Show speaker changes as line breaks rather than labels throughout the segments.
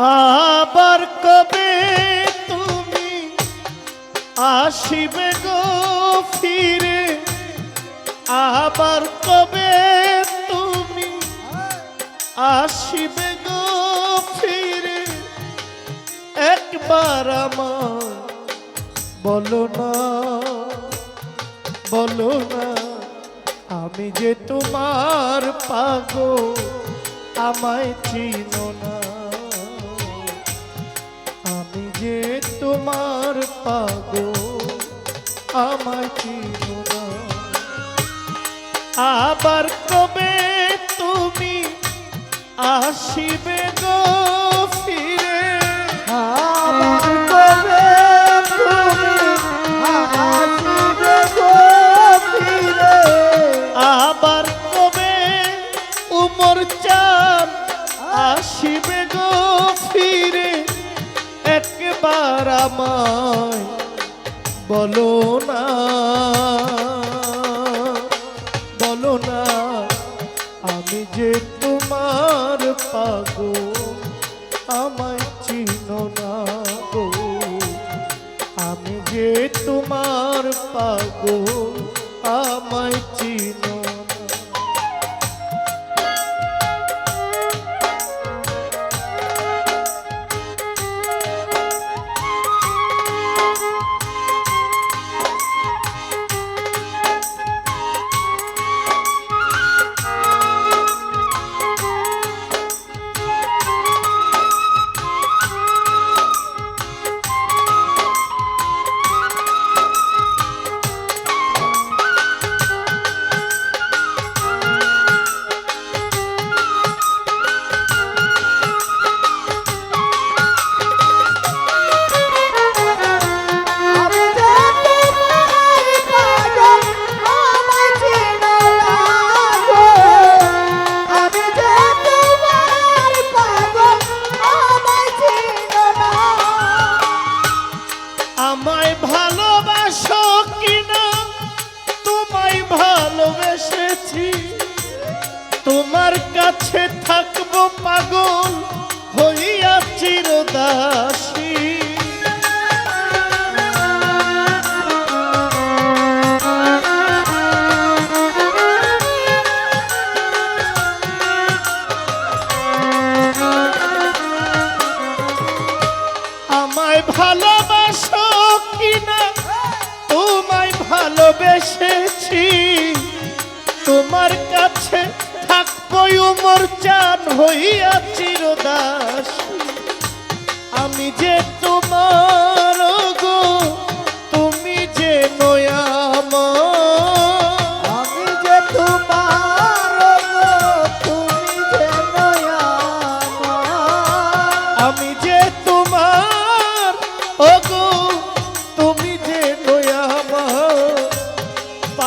আবার কবে তুমি আসিবে গো ফিরে? আবার কবে তুমি আসিবে গো ফিরে? একবার আমার বলো না বলো না, আমি যে তোমার পাগো আমায় চিনো না। তোমার পাগো চিনো না। আবার কবে তুমি আসিবে গো? বলো না।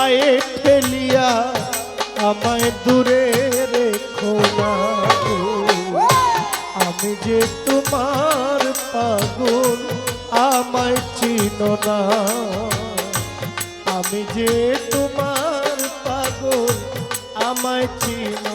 পায়ে ফেলিয়া আমায় দূরে রেখো না আমি যে তোমার পাগল, আমায় চিনো না। আমি যে তোমার পাগল, আমায় চিনো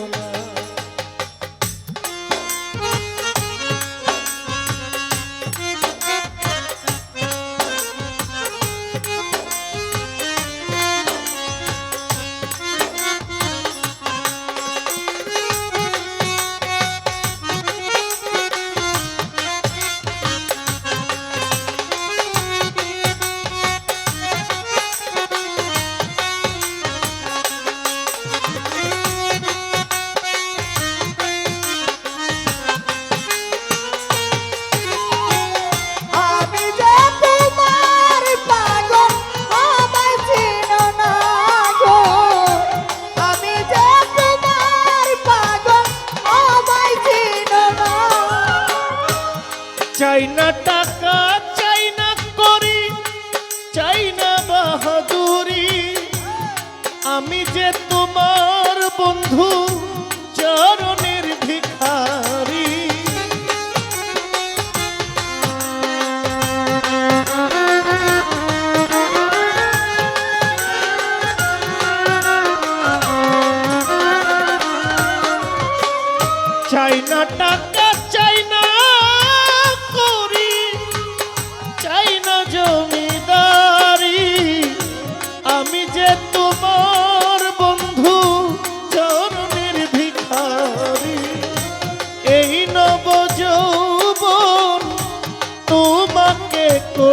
চাই না টাকা, চাই না করি, চাই না বাহাদুরি। আমি যে তোমার বন্ধু, চরণের ভিখারি। চাই না টাকা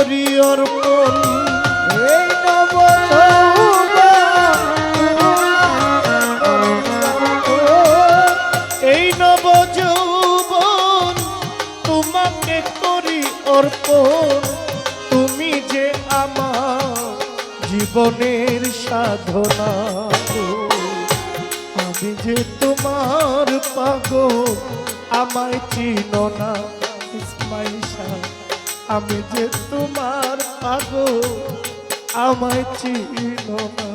করি অর্পণ।
এই নব
অর্পণ। তুমি যে আমার জীবনের সাধনা আমি যে তোমার পাগল আমায় চিনো না। ইসমাইল আমি যে তোমার আগো আমায় চিনো না।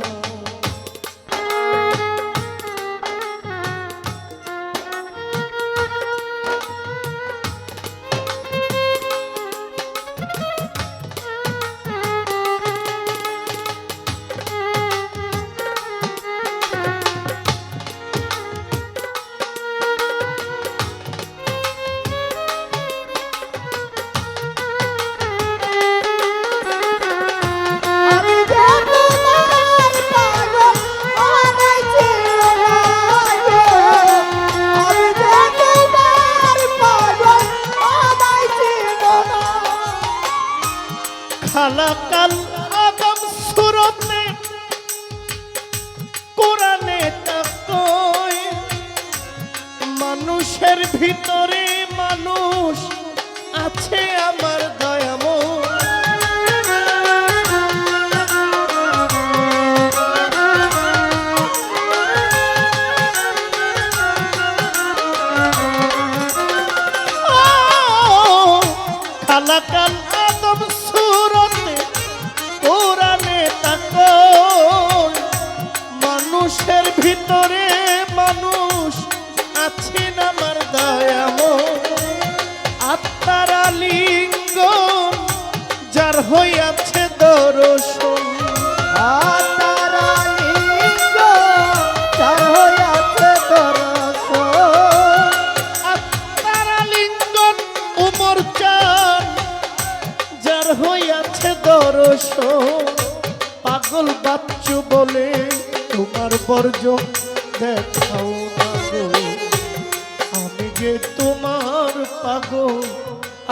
মানুষ আছে আমার এসো পাগল বাচ্চু বলে তোমার বর্জ দেখাও আমি যে তোমার পাগল,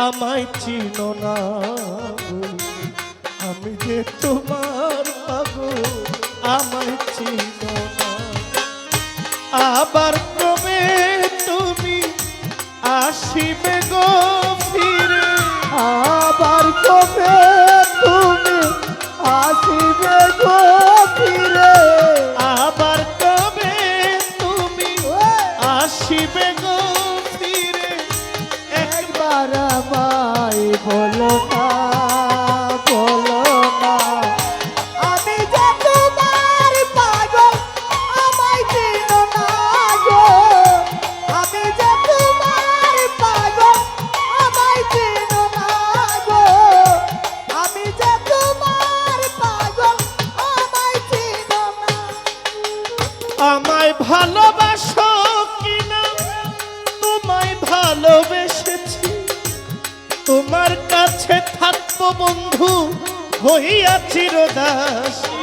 আমায় চিন না আমি যে তোমার পাগল, আমায় চিন আবার বন্ধু হইয়া চিরদাস।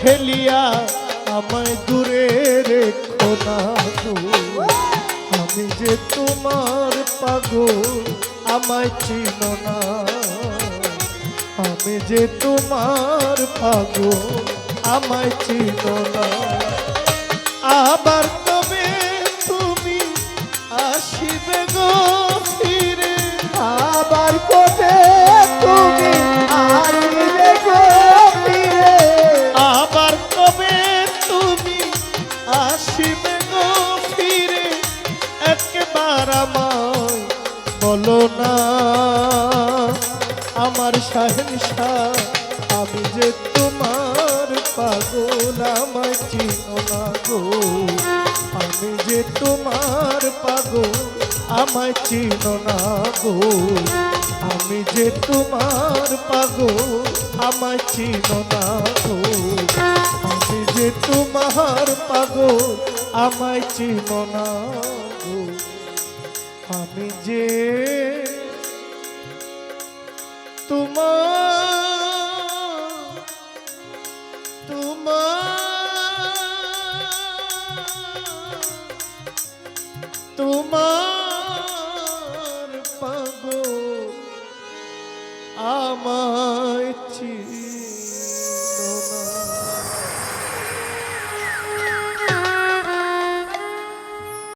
ঠেলিয়া আমায় দূরে রেখো না আমি যে তোমার পাগল, আমায় চিনো না। আমি যে তোমার পাগল, আমায় চিনো না। আবার তবে তুমি আসিবে গো? তোমার পাগল, আমায় চিনো না গো। আমি যে তোমার পাগল, আমায় চিনো না গো। আমি যে তোমার পাগল, আমায় চিনো না গো। আমি যে তোমার